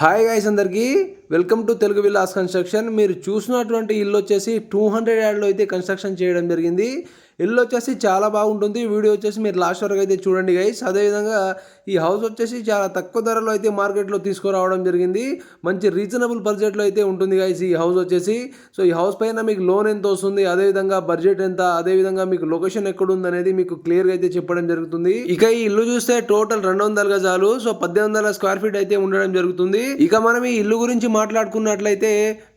Hi guys అందరికీ. Welcome to Telugu Vilas construction మీరు చూసినటువంటి ఇల్లు వచ్చేసి టూ హండ్రెడ్ యాడ్లో అయితే కన్స్ట్రక్షన్ చేయడం జరిగింది. ఇల్లు వచ్చేసి చాలా బాగుంటుంది. వీడియో వచ్చేసి మీరు లాస్ట్ వరకు అయితే చూడండి గైస్ అదేవిధంగా ఈ హౌస్ వచ్చేసి చాలా తక్కువ ధరలో అయితే మార్కెట్లో తీసుకురావడం జరిగింది. మంచి రీజనబుల్ బడ్జెట్లో అయితే ఉంటుంది గైస్ ఈ హౌస్ వచ్చేసి. సో ఈ హౌస్ పైన మీకు లోన్ ఎంత వస్తుంది? అదేవిధంగా బడ్జెట్ ఎంత? అదేవిధంగా మీకు లొకేషన్ ఎక్కడుంది అనేది మీకు క్లియర్గా అయితే చెప్పడం జరుగుతుంది. ఇక ఈ ఇల్లు చూస్తే టోటల్ రెండు వందల గజాలు సో పద్దెనిమిది వందల స్క్వేర్ ఫీట్ అయితే ఉండడం జరుగుతుంది. ఇక మనం ఈ ఇల్లు గురించి మాట్లాడుకున్నట్లయితే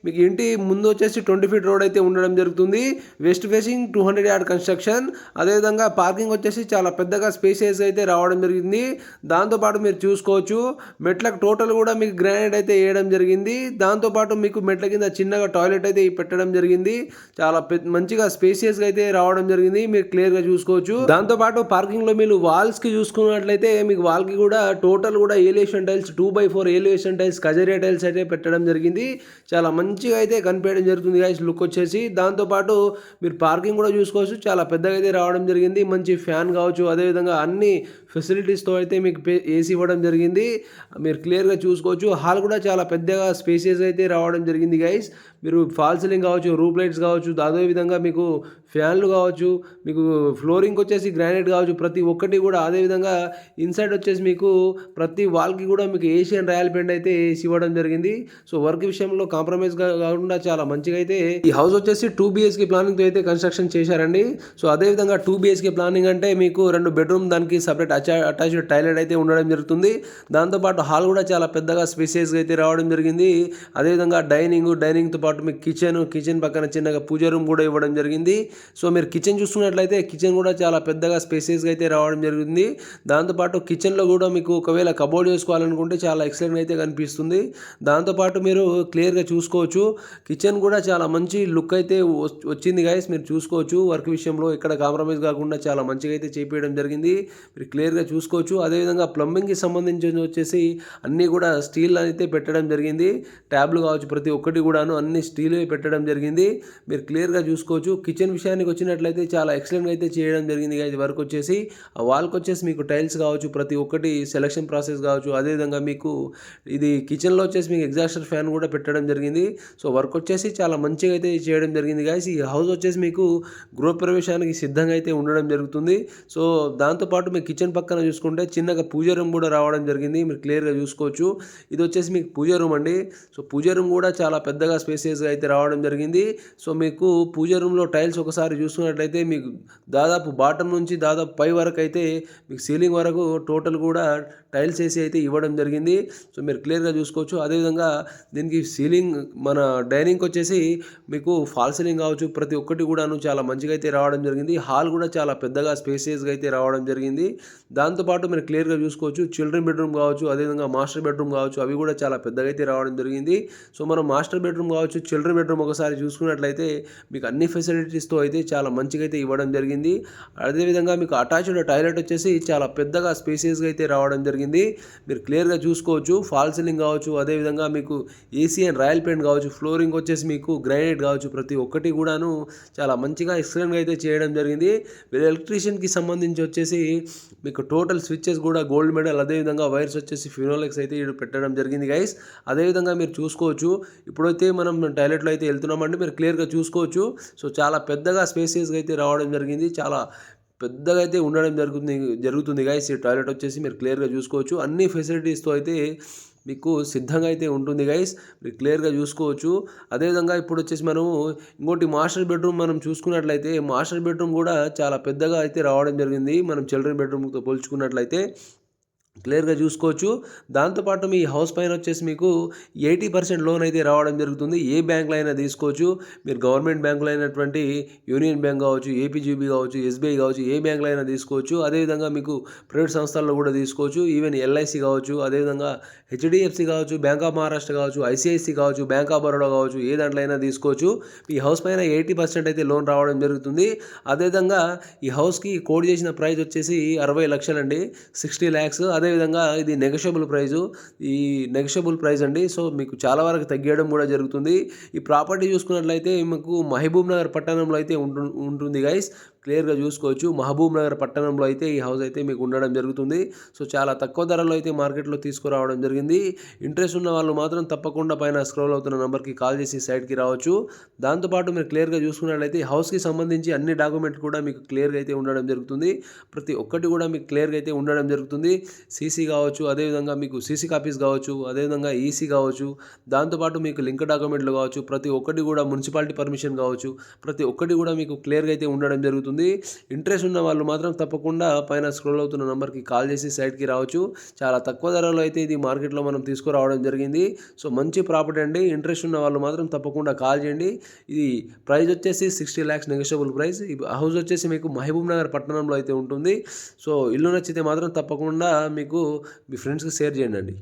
మీకు ఇంటి ముందు వచ్చేసి ట్వంటీ ఫీట్ రోడ్ అయితే ఉండడం జరుగుతుంది. West facing two hundred yard construction. అదేవిధంగా పార్కింగ్ వచ్చేసి చాలా పెద్దగా స్పేసెస్ అయితే రావడం జరిగింది. దాంతోపాటు మీరు చూసుకోవచ్చు మెట్లకు టోటల్ కూడా మీకు గ్రానైట్ అయితే వేయడం జరిగింది. దాంతోపాటు మీకు మెట్ల కింద చిన్నగా టాయిలెట్ అయితే పెట్టడం జరిగింది. చాలా పెద్ద మంచిగా స్పేసియస్గా అయితే రావడం జరిగింది. మీరు క్లియర్గా చూసుకోవచ్చు. దాంతోపాటు పార్కింగ్లో మీరు వాల్స్కి చూసుకున్నట్లయితే మీకు వాల్కి కూడా టోటల్ కూడా elevation tiles two by four elevation tiles Kajaria tiles అయితే పెట్టడం జరిగింది. చాలా మంచిగా అయితే కనిపించడం జరుగుతుంది గాయస్ లుక్ వచ్చేసి దాంతోపాటు మీరు పార్కింగ్ కూడా చూసుకోవచ్చు. చాలా పెద్దగా అయితే రావడం జరిగింది. మంచి ఫ్యాన్ కావచ్చు. అదేవిధంగా అన్ని ఫెసిలిటీస్తో అయితే మీకు ఏసీ ఇవ్వడం జరిగింది. మీరు క్లియర్గా చూసుకోవచ్చు. హాల్ కూడా చాలా పెద్దగా స్పేసియస్ అయితే రావడం జరిగింది గైస్ మీరు ఫాల్ సీలింగ్ కావచ్చు రూప్ లైట్స్ కావచ్చు. అదేవిధంగా మీకు ఫ్యాన్లు కావచ్చు మీకు ఫ్లోరింగ్ వచ్చేసి గ్రానైట్ కావచ్చు ప్రతి ఒక్కటి కూడా అదేవిధంగా ఇన్సైడ్ వచ్చేసి మీకు ప్రతి వాల్కి కూడా మీకు ఏషియన్ రాయల్ పెయింట్ అయితే వేసి ఇవ్వడం జరిగింది. సో వర్క్ విషయంలో కాంప్రమైజ్ కాకుండా చాలా మంచిగా అయితే ఈ హౌస్ వచ్చేసి టూ బిహెచ్కే ప్లానింగ్తో అయితే కన్స్ట్రక్షన్ చేశారండి. సో అదేవిధంగా టూ బిహెచ్కే ప్లానింగ్ అంటే మీకు రెండు బెడ్రూమ్ దానికి సపరేట్ అటా అటాచ్డ్ టాయిలెట్ అయితే ఉండడం జరుగుతుంది. దాంతోపాటు హాల్ కూడా చాలా పెద్దగా స్పేసియస్గా అయితే రావడం జరిగింది. అదేవిధంగా డైనింగ్ డైనింగ్తో పాటు మీకు కిచెన్ కిచెన్ పక్కన చిన్నగా పూజ రూమ్ కూడా ఇవ్వడం జరిగింది. సో మీరు కిచెన్ చూసుకున్నట్లయితే కిచెన్ కూడా చాలా పెద్దగా స్పేసెస్గా అయితే రావడం జరిగింది దాంతోపాటు కిచెన్లో కూడా మీకు ఒకవేళ కబోర్డ్ చేసుకోవాలనుకుంటే చాలా ఎక్సలెంట్ అయితే కనిపిస్తుంది. దాంతోపాటు మీరు క్లియర్గా చూసుకోవచ్చు. కిచెన్ కూడా చాలా మంచి లుక్ అయితే వచ్చింది గాయస్ మీరు చూసుకోవచ్చు. వర్క్ విషయంలో ఇక్కడ కాంప్రమైజ్ కాకుండా చాలా మంచిగా అయితే చేపించడం జరిగింది. మీరు క్లియర్గా చూసుకోవచ్చు. అదేవిధంగా ప్లంబింగ్కి సంబంధించి వచ్చేసి అన్నీ కూడా స్టీల్ అయితే పెట్టడం జరిగింది. ట్యాబ్లు కావచ్చు ప్రతి ఒక్కటి కూడాను అన్ని స్టీల్ పెట్టడం జరిగింది. మీరు క్లియర్గా చూసుకోవచ్చు. కిచెన్ విషయానికి వచ్చినట్లయితే చాలా ఎక్సలెంట్గా అయితే చేయడం జరిగింది ఇది వర్క్ వచ్చేసి ఆ వాల్కి వచ్చేసి మీకు టైల్స్ కావచ్చు ప్రతి ఒక్కటి సెలక్షన్ ప్రాసెస్ కావచ్చు అదేవిధంగా మీకు ఇది కిచెన్లో వచ్చేసి మీకు ఎగ్జాస్టర్ ఫ్యాన్ కూడా పెట్టడం జరిగింది. సో వర్క్ వచ్చేసి చాలా మంచిగా అయితే చేయడం జరిగింది గాయస్ ఈ హౌస్ వచ్చేసి మీకు గృహప్రవేశానికి సిద్ధంగా అయితే ఉండడం జరుగుతుంది. సో దాంతోపాటు మీ కిచెన్ పక్కన చూసుకుంటే చిన్నగా పూజ రూమ్ కూడా రావడం జరిగింది. మీరు క్లియర్గా చూసుకోవచ్చు. ఇది వచ్చేసి మీకు పూజ రూమ్ అండి. సో పూజ రూమ్ కూడా చాలా పెద్దగా స్పేసియస్గా అయితే రావడం జరిగింది. సో మీకు పూజ రూమ్లో టైల్స్ ఒకసారి చూసుకున్నట్లయితే మీకు దాదాపు బాటం నుంచి దాదాపు పై వరకు అయితే మీకు సీలింగ్ వరకు టోటల్ కూడా టైల్స్ వేసి అయితే ఇవ్వడం జరిగింది. సో మీరు క్లియర్గా చూసుకోవచ్చు. అదేవిధంగా దీనికి సీలింగ్ మన డైనింగ్కి వచ్చేసి మీకు ఫాల్ సీలింగ్ కావచ్చు ప్రతి ఒక్కటి కూడాను చాలా మంచిగా అయితే రావడం జరిగింది. హాల్ కూడా చాలా పెద్దగా స్పేసియస్గా అయితే రావడం జరిగింది. దాంతోపాటు మీరు క్లియర్గా చూసుకోవచ్చు. చిల్డ్రన్ బెడ్రూమ్ కావచ్చు అదేవిధంగా మాస్టర్ బెడ్రూమ్ కావచ్చు అవి కూడా చాలా పెద్దగా అయితే రావడం జరిగింది. సో మనం మాస్టర్ బెడ్రూమ్ కావచ్చు చిల్డ్రన్ బెడ్రూమ్ ఒకసారి చూసుకున్నట్లయితే మీకు అన్ని ఫెసిలిటీస్తో అయితే చాలా మంచిగా అయితే ఇవ్వడం జరిగింది. అదేవిధంగా మీకు అటాచ్డ్ టాయిలెట్ వచ్చేసి చాలా పెద్దగా స్పేసియస్గా అయితే రావడం జరిగింది. మీరు క్లియర్గా చూసుకోవచ్చు. ఫాల్ సీలింగ్ కావచ్చు అదేవిధంగా మీకు ఏసీ అండ్ రాయల్ పెయింట్ కావచ్చు ఫ్లోరింగ్ వచ్చేసి మీకు గ్రైనైట్ కావచ్చు ప్రతి ఒక్కటి కూడాను చాలా మంచిగా ఎక్సలెంట్గా అయితే చేయడం జరిగింది. మీరు ఎలక్ట్రీషియన్కి సంబంధించి వచ్చేసి మీకు టోటల్ స్విచ్చెస్ కూడా గోల్డ్ మెడల్ అదేవిధంగా వైర్స్ వచ్చేసి ఫినోలెక్స్ అయితే పెట్టడం జరిగింది గైస్ అదేవిధంగా మీరు చూసుకోవచ్చు. ఇప్పుడైతే మనం టాయిలెట్లో అయితే వెళ్తున్నామంటే మీరు క్లియర్గా చూసుకోవచ్చు. సో చాలా పెద్దగా స్పేసియస్గా అయితే రావడం జరిగింది. చాలా పెద్దగా అయితే ఉండడం జరుగుతుంది జరుగుతుంది గైస్ ఈ టాయిలెట్ వచ్చేసి మీరు క్లియర్గా చూసుకోవచ్చు. అన్ని ఫెసిలిటీస్తో అయితే మీకు సిద్ధంగా అయితే ఉంటుంది గైస్ మీరు క్లియర్గా చూసుకోవచ్చు. అదేవిధంగా ఇప్పుడు వచ్చేసి మనము ఇంకోటి మాస్టర్ బెడ్రూమ్ మనం చూసుకున్నట్లయితే మాస్టర్ బెడ్రూమ్ కూడా చాలా పెద్దగా అయితే రావడం జరిగింది. మనం చిల్డ్రన్ బెడ్రూమ్తో పోల్చుకున్నట్లయితే క్లియర్గా చూసుకోవచ్చు. దాంతోపాటు మీ హౌస్ పైన వచ్చేసి మీకు ఎయిటీ పర్సెంట్ లోన్ అయితే రావడం జరుగుతుంది. ఏ బ్యాంకులో అయినా తీసుకోవచ్చు. మీరు గవర్నమెంట్ బ్యాంకులో అయినటువంటి యూనియన్ బ్యాంక్ కావచ్చు ఏపీజీబీ కావచ్చు ఎస్బీఐ కావచ్చు ఏ బ్యాంకులో అయినా తీసుకోవచ్చు. అదేవిధంగా మీకు ప్రైవేట్ సంస్థల్లో కూడా తీసుకోవచ్చు. ఈవెన్ ఎల్ఐసి కావచ్చు అదేవిధంగా హెచ్డిఎఫ్సి కావచ్చు బ్యాంక్ ఆఫ్ మహారాష్ట్ర కావచ్చు ఐసిఐసి కావచ్చు బ్యాంక్ ఆఫ్ బరోడా కావచ్చు ఏ దాంట్లో అయినా తీసుకోవచ్చు. ఈ హౌస్ పైన ఎయిటీ పర్సెంట్ అయితే లోన్ రావడం జరుగుతుంది. అదేవిధంగా ఈ హౌస్కి కోడ్ చేసిన ప్రైస్ వచ్చేసి అరవై లక్షలండి. సిక్స్టీ ల్యాక్స్. అదేవిధంగా ఇది నెగషియబుల్ ప్రైజు ఈ నెగషియబుల్ ప్రైస్ అండి. సో మీకు చాలా వరకు తగ్గియడం కూడా జరుగుతుంది. ఈ ప్రాపర్టీ చూసుకున్నట్లయితే మీకు మహబూబ్ నగర్ పట్టణంలో అయితే ఉంటు ఉంటుంది గైస్ క్లియర్గా చూసుకోవచ్చు. మహబూబ్ నగర్ పట్టణంలో అయితే ఈ హౌస్ అయితే మీకు ఉండడం జరుగుతుంది. సో చాలా తక్కువ ధరలో అయితే మార్కెట్లో తీసుకురావడం జరిగింది. ఇంట్రెస్ట్ ఉన్న వాళ్ళు మాత్రం తప్పకుండా పైన స్క్రోల్ అవుతున్న నెంబర్కి కాల్ చేసి సైడ్కి రావచ్చు. దాంతోపాటు మీరు క్లియర్గా చూసుకున్నట్లయితే ఈ హౌస్కి సంబంధించి అన్ని డాక్యుమెంట్ కూడా మీకు క్లియర్గా అయితే ఉండడం జరుగుతుంది. ప్రతి ఒక్కటి కూడా మీకు క్లియర్గా అయితే ఉండడం జరుగుతుంది. సీసీ కావచ్చు అదేవిధంగా మీకు సీసీ కాపీస్ కావచ్చు అదేవిధంగా ఈసీ కావచ్చు దాంతోపాటు మీకు లింక్ డాక్యుమెంట్లు కావచ్చు ప్రతి ఒక్కటి కూడా మున్సిపాలిటీ పర్మిషన్ కావచ్చు ప్రతి ఒక్కటి కూడా మీకు క్లియర్గా అయితే ఉండడం జరుగుతుంది. ఇంట్రెస్ట్ ఉన్న వాళ్ళు మాత్రం తప్పకుండా పైన స్క్రోల్ అవుతున్న నెంబర్కి కాల్ చేసి సైట్కి రావచ్చు. చాలా తక్కువ ధరలో అయితే ఇది మార్కెట్లో మనం తీసుకురావడం జరిగింది. సో మంచి ప్రాపర్టీ అండి. ఇంట్రెస్ట్ ఉన్న వాళ్ళు మాత్రం తప్పకుండా కాల్ చేయండి. ఇది ప్రైస్ వచ్చేసి sixty lakhs negotiable price. House వచ్చేసి మీకు మహబూబ్ నగర్ పట్టణంలో అయితే ఉంటుంది. సో ఇల్లు నచ్చితే మాత్రం తప్పకుండా మీకు మీ ఫ్రెండ్స్కి షేర్ చేయండి